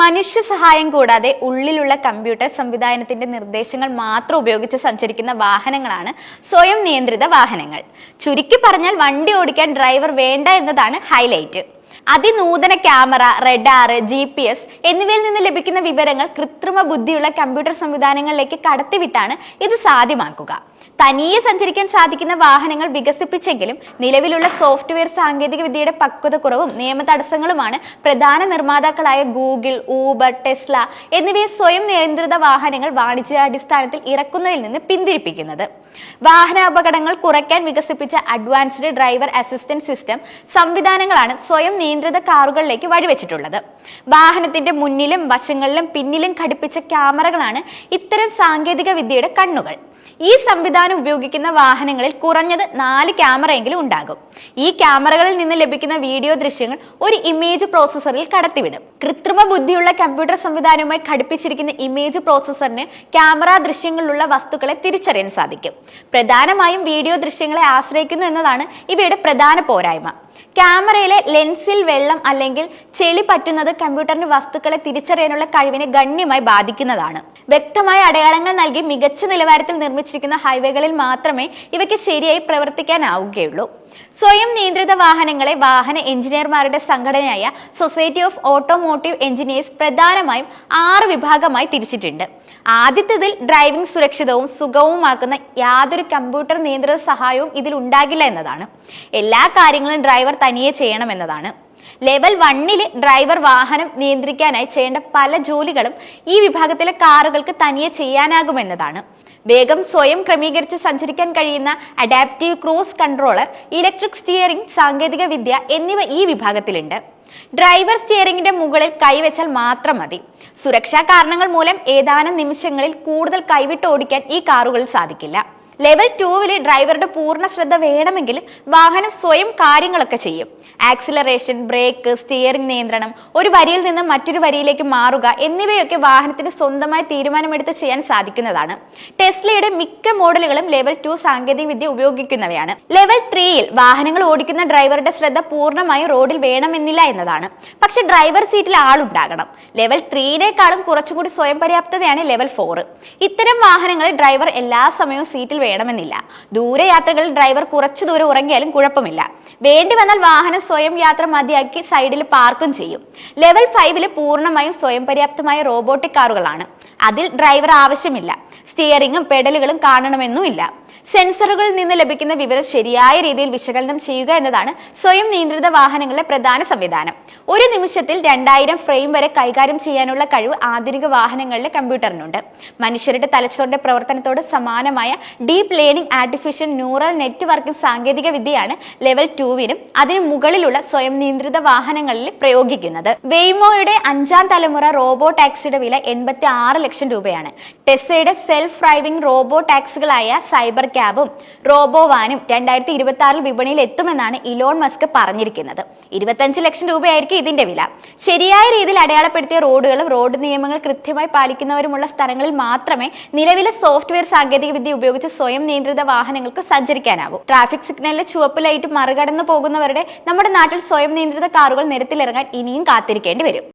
മനുഷ്യ സഹായം കൂടാതെ ഉള്ളിലുള്ള കമ്പ്യൂട്ടർ സംവിധാനത്തിന്റെ നിർദ്ദേശങ്ങൾ മാത്രം ഉപയോഗിച്ച് സഞ്ചരിക്കുന്ന വാഹനങ്ങളാണ് സ്വയം നിയന്ത്രിത വാഹനങ്ങൾ. ചുരുക്കി പറഞ്ഞാൽ വണ്ടി ഓടിക്കാൻ ഡ്രൈവർ വേണ്ട എന്നതാണ് highlight. അതിനൂതന camera radar G P S എന്നിവയിൽ നിന്ന് ലഭിക്കുന്ന വിവരങ്ങൾ കൃത്രിമ ബുദ്ധിയുള്ള കമ്പ്യൂട്ടർ സംവിധാനങ്ങളിലേക്ക് കടത്തിവിട്ടാണ് ഇത് സാധ്യമാക്കുക. തനിയെ സഞ്ചരിക്കാൻ സാധിക്കുന്ന വാഹനങ്ങൾ വികസിപ്പിച്ചെങ്കിലും നിലവിലുള്ള സോഫ്റ്റ്വെയർ സാങ്കേതിക വിദ്യയുടെ പക്വത കുറവും നിയമ തടസ്സങ്ങളുമാണ് പ്രധാന നിർമ്മാതാക്കളായ ഗൂഗിൾ ഊബർ ടെസ്ല എന്നിവയെ സ്വയം നിയന്ത്രിത വാഹനങ്ങൾ വാണിജ്യാടിസ്ഥാനത്തിൽ ഇറക്കുന്നതിൽ നിന്ന് പിന്തിരിപ്പിക്കുന്നത്. വാഹന അപകടങ്ങൾ കുറയ്ക്കാൻ വികസിപ്പിച്ച അഡ്വാൻസ്ഡ് ഡ്രൈവർ അസിസ്റ്റന്റ് സിസ്റ്റം സംവിധാനങ്ങളാണ് സ്വയം നിയന്ത്രിത കാറുകളിലേക്ക് വഴിവെച്ചിട്ടുള്ളത്. വാഹനത്തിന്റെ മുന്നിലും വശങ്ങളിലും പിന്നിലും ഘടിപ്പിച്ച ക്യാമറകളാണ് ഇത്തരം സാങ്കേതിക വിദ്യയുടെ കണ്ണുകൾ. ഈ സംവിധാനം ഉപയോഗിക്കുന്ന വാഹനങ്ങളിൽ കുറഞ്ഞത് നാല് ക്യാമറയെങ്കിലും ഉണ്ടാകും. ഈ ക്യാമറകളിൽ നിന്ന് ലഭിക്കുന്ന വീഡിയോ ദൃശ്യങ്ങൾ ഒരു ഇമേജ് പ്രോസസ്സറിൽ കടത്തിവിടും. കൃത്രിമ ബുദ്ധിയുള്ള കമ്പ്യൂട്ടർ സംവിധാനവുമായി ഘടിപ്പിച്ചിരിക്കുന്ന ഇമേജ് പ്രോസസ്സറിന് ക്യാമറ ദൃശ്യങ്ങളിലുള്ള വസ്തുക്കളെ തിരിച്ചറിയാൻ സാധിക്കും. പ്രധാനമായും വീഡിയോ ദൃശ്യങ്ങളെ ആശ്രയിക്കുന്നു എന്നതാണ് ഇവയുടെ പ്രധാന പോരായ്മ. ക്യാമറയിലെ ലെൻസിൽ വെള്ളം അല്ലെങ്കിൽ ചെളി പറ്റുന്നത് കമ്പ്യൂട്ടറിന് വസ്തുക്കളെ തിരിച്ചറിയാനുള്ള കഴിവിനെ ഗണ്യമായി ബാധിക്കുന്നതാണ്. വ്യക്തമായ അടയാളങ്ങൾ നൽകി മികച്ച നിലവാരത്തിൽ നിർമ്മിച്ചിരിക്കുന്ന ഹൈവേകളിൽ മാത്രമേ ഇവയ്ക്ക് ശരിയായി പ്രവർത്തിക്കാനാവുകയുള്ളൂ. സ്വയം നിയന്ത്രിത വാഹനങ്ങളെ വാഹന എഞ്ചിനീയർമാരുടെ സംഘടനയായ സൊസൈറ്റി ഓഫ് ഓട്ടോമോട്ടീവ് എഞ്ചിനീയേഴ്സ് പ്രധാനമായും ആറ് വിഭാഗമായി തിരിച്ചിട്ടുണ്ട്. ആദ്യത്തതിൽ ഡ്രൈവിംഗ് സുരക്ഷിതവും സുഗമവുമാക്കുന്ന യാതൊരു കമ്പ്യൂട്ടർ നിയന്ത്രിത സഹായവും ഇതിൽ ഉണ്ടാകില്ല എന്നതാണ്. എല്ലാ കാര്യങ്ങളും ഡ്രൈവർ തനിയെ ചെയ്യണമെന്നതാണ്. ലെവൽ വണ്ണിൽ ഡ്രൈവർ വാഹനം നിയന്ത്രിക്കാനായി ചെയ്യേണ്ട പല ജോലികളും ഈ വിഭാഗത്തിലെ കാറുകൾക്ക് തനിയെ ചെയ്യാനാകുമെന്നതാണ്. വേഗം സ്വയം ക്രമീകരിച്ച് സഞ്ചരിക്കാൻ കഴിയുന്ന adaptive cruise controller electric steering സാങ്കേതിക വിദ്യ എന്നിവ ഈ വിഭാഗത്തിലുണ്ട്. ഡ്രൈവർ സ്റ്റിയറിംഗിന്റെ മുകളിൽ കൈവച്ചാൽ മാത്രം മതി. സുരക്ഷാ കാരണങ്ങൾ മൂലം ഏതാനും നിമിഷങ്ങളിൽ കൂടുതൽ കൈവിട്ട് ഓടിക്കാൻ ഈ കാറുകൾ സാധിക്കില്ല. ലെവൽ ടൂവിൽ ഡ്രൈവറുടെ പൂർണ ശ്രദ്ധ വേണമെങ്കിൽ വാഹനം സ്വയം കാര്യങ്ങളൊക്കെ ചെയ്യും. ആക്സിലറേഷൻ ബ്രേക്ക് സ്റ്റിയറിംഗ് നിയന്ത്രണം ഒരു വരിയിൽ നിന്ന് മറ്റൊരു വരിയിലേക്ക് മാറുക എന്നിവയൊക്കെ വാഹനത്തിന് സ്വന്തമായി തീരുമാനമെടുത്ത് ചെയ്യാൻ സാധിക്കുന്നതാണ്. ടെസ്ലയുടെ മിക്ക മോഡലുകളും ലെവൽ ടു സാങ്കേതിക വിദ്യ ഉപയോഗിക്കുന്നവയാണ്. ലെവൽ ത്രീയിൽ വാഹനങ്ങൾ ഓടിക്കുന്ന ഡ്രൈവറുടെ ശ്രദ്ധ പൂർണമായും റോഡിൽ വേണമെന്നില്ല എന്നതാണ്. പക്ഷെ ഡ്രൈവർ സീറ്റിൽ ആളുണ്ടാകണം. ലെവൽ ത്രീയിനേക്കാളും കുറച്ചുകൂടി സ്വയം പര്യാപ്തതയാണ് ലെവൽ ഫോർ ഇത്തരം വാഹനങ്ങളിൽ ഡ്രൈവർ എല്ലാ സമയവും സീറ്റിൽ വേണമെന്നില്ല. ദൂരയാത്രകളിൽ ഡ്രൈവർ കുറച്ചു ദൂരം ഉറങ്ങിയാലും കുഴപ്പമില്ല. വേണ്ടി വന്നാൽ വാഹനം സ്വയം യാത്ര മതിയാക്കി സൈഡിൽ പാർക്കും ചെയ്യും. ലെവൽ ഫൈവിൽ പൂർണമായും സ്വയം പര്യാപ്തമായ റോബോട്ടിക് കാറുകളാണ്. അതിൽ ഡ്രൈവർ ആവശ്യമില്ല. സ്റ്റിയറിംഗും പെഡലുകളും കാണണമെന്നുമില്ല. സെൻസറുകളിൽ നിന്ന് ലഭിക്കുന്ന വിവരം ശരിയായ രീതിയിൽ വിശകലനം ചെയ്യുക എന്നതാണ് സ്വയം നിയന്ത്രിത വാഹനങ്ങളുടെ പ്രധാന സംവിധാനം. ഒരു നിമിഷത്തിൽ രണ്ടായിരം ഫ്രെയിം വരെ കൈകാര്യം ചെയ്യാനുള്ള കഴിവ് ആധുനിക വാഹനങ്ങളിലെ കമ്പ്യൂട്ടറിനുണ്ട്. മനുഷ്യരുടെ തലച്ചോറിന്റെ പ്രവർത്തനത്തോട് സമാനമായ deep learning artificial neural networking സാങ്കേതിക വിദ്യയാണ് ലെവൽ ടൂവിനും അതിന് മുകളിലുള്ള സ്വയം നിയന്ത്രിത വാഹനങ്ങളിൽ പ്രയോഗിക്കുന്നത്. വെയ്മോയുടെ അഞ്ചാം തലമുറ റോബോ ടാക്സിയുടെ വില എൺപത്തി ആറ് ലക്ഷം രൂപയാണ്. ടെസ്സയുടെ സെൽഫ് ഡ്രൈവിംഗ് റോബോ ടാക്സികളായ സൈബർ ക്യാബും റോബോ വാനും രണ്ടായിരത്തി ഇരുപത്തി ആറിൽ വിപണിയിൽ എത്തുമെന്നാണ് ഇലോൺ മസ്ക് പറഞ്ഞിരിക്കുന്നത്. ഇരുപത്തഞ്ച് ലക്ഷം രൂപയായിരിക്കും ഇതിന്റെ വില. ശരിയായ രീതിയിൽ അടയാളപ്പെടുത്തിയ റോഡുകളും റോഡ് നിയമങ്ങൾ കൃത്യമായി പാലിക്കുന്നവരുമുള്ള സ്ഥലങ്ങളിൽ മാത്രമേ നിലവിലെ സോഫ്റ്റ്വെയർ സാങ്കേതികവിദ്യ ഉപയോഗിച്ച് സ്വയം നിയന്ത്രിത വാഹനങ്ങൾക്ക് സഞ്ചരിക്കാനാവൂ. ട്രാഫിക് സിഗ്നലിലെ ചുവപ്പ് ലൈറ്റ് മറികടന്നു പോകുന്നവരുടെ നമ്മുടെ നാട്ടിൽ സ്വയം നിയന്ത്രിത കാറുകൾ നിരത്തിലിറങ്ങാൻ ഇനിയും കാത്തിരിക്കേണ്ടി വരും.